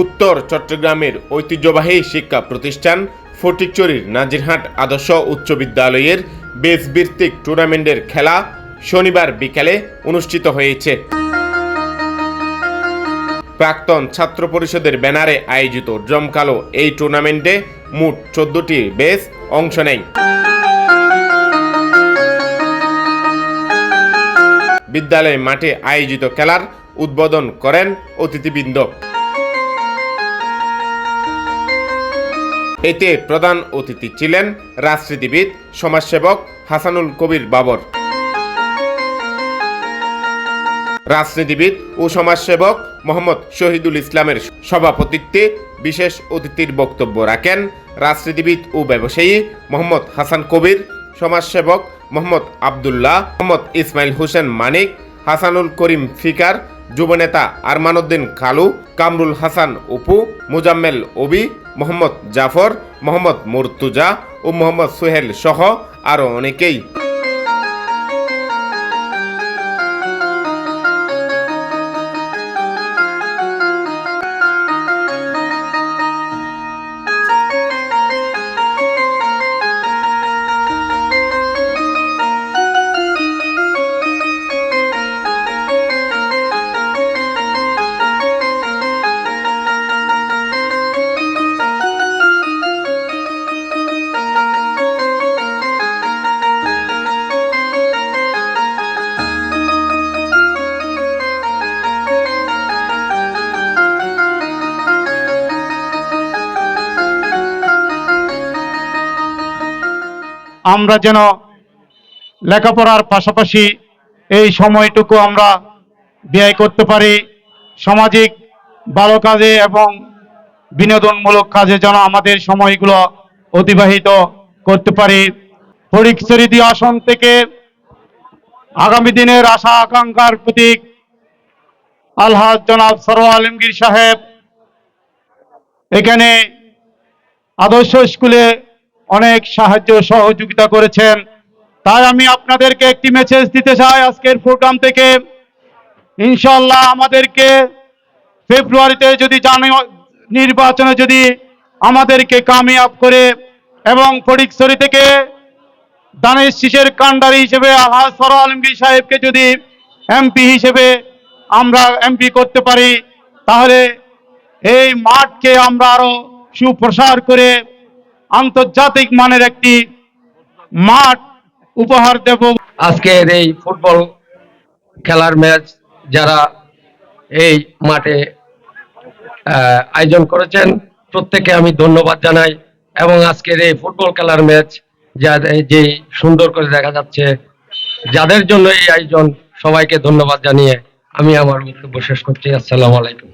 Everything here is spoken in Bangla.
উত্তর চট্টগ্রামের ঐতিহ্যবাহী শিক্ষা প্রতিষ্ঠান ফটিকচুরির নাজিরহাট আদর্শ উচ্চ বিদ্যালয়ের বেস ভিত্তিক টুর্নামেন্টের খেলা শনিবার বিকালে অনুষ্ঠিত হয়েছে। প্রাক্তন ছাত্র পরিষদের ব্যানারে আয়োজিত জমকালো এই টুর্নামেন্টে মোট চোদ্দটি বেস অংশ নেয়। বিদ্যালয় মাঠে আয়োজিত খেলার উদ্বোধন করেন অতিথিবৃন্দ। এতে প্রধান অতিথি ছিলেন রাজনীতিবিদ, সমাজসেবক হাসানুল কবির বাবর। রাজনীতিবিদ ও সমাজসেবক মোহাম্মদ শহীদুল ইসলামের সভাপতিত্বে বিশেষ অতিথির বক্তব্য রাখেন রাজনীতিবিদ ও ব্যবসায়ী মোহাম্মদ হাসান কবির, সমাজসেবক মোহাম্মদ আবদুল্লাহ, মোহাম্মদ ইসমাইল হোসেন মানিক, হাসানুল করিম ফিকার, যুবনেতা আরমানুদ্দিন খালু, কামরুল হাসান উপু মুজাম্মেল ওবি মোহাম্মদ জাফর মোহাম্মদ মুর্তুজা ও মোহাম্মদ সোহেল সহ আরও অনেকেই। আমরা যেন লেখাপড়ার পাশাপাশি এই সময়টুকু আমরা ব্যয় করতে পারি, সামাজিক ভালো কাজে এবং বিনোদনমূলক কাজে যেন আমাদের সময়গুলো অতিবাহিত করতে পারি। ফরিকচরিদি আসন থেকে আগামী দিনের আশা আকাঙ্ক্ষার প্রতীক আলহাজ জনাব সরোয়া আলমগীর সাহেব। এখানে আদর্শ স্কুলে অনেক সাহায্য সহযোগিতা করেছেন। তাই আমি আপনাদেরকে একটি মেসেজ দিতে চাই আজকের প্রোগ্রাম থেকে। ইনশাল্লাহ আমাদেরকে ফেব্রুয়ারিতে যদি জানি- নির্বাচনে যদি আমাদেরকে কামিয়াব করে এবং ফটিকছড়ি থেকে দানেশ শিশের কান্ডারি হিসেবে আলহাজ সর আলমগীর সাহেবকে যদি এমপি হিসেবে আমরা এমপি করতে পারি, তাহলে এই মাঠকে আমরা আরও সুপ্রসার করে আন্তর্জাতিক মানের একটি মাঠ উপহার দেব। আজকের এই ফুটবল খেলার ম্যাচ যারা এই মাঠে আয়োজন করেছেন প্রত্যেকে আমি ধন্যবাদ জানাই এবং আজকের এই ফুটবল খেলার ম্যাচ যে সুন্দর করে দেখা যাচ্ছে, যাদের জন্য এই আয়োজন সবাইকে ধন্যবাদ জানিয়ে আমি আমার বক্তব্য শেষ করছি। আসসালামু আলাইকুম।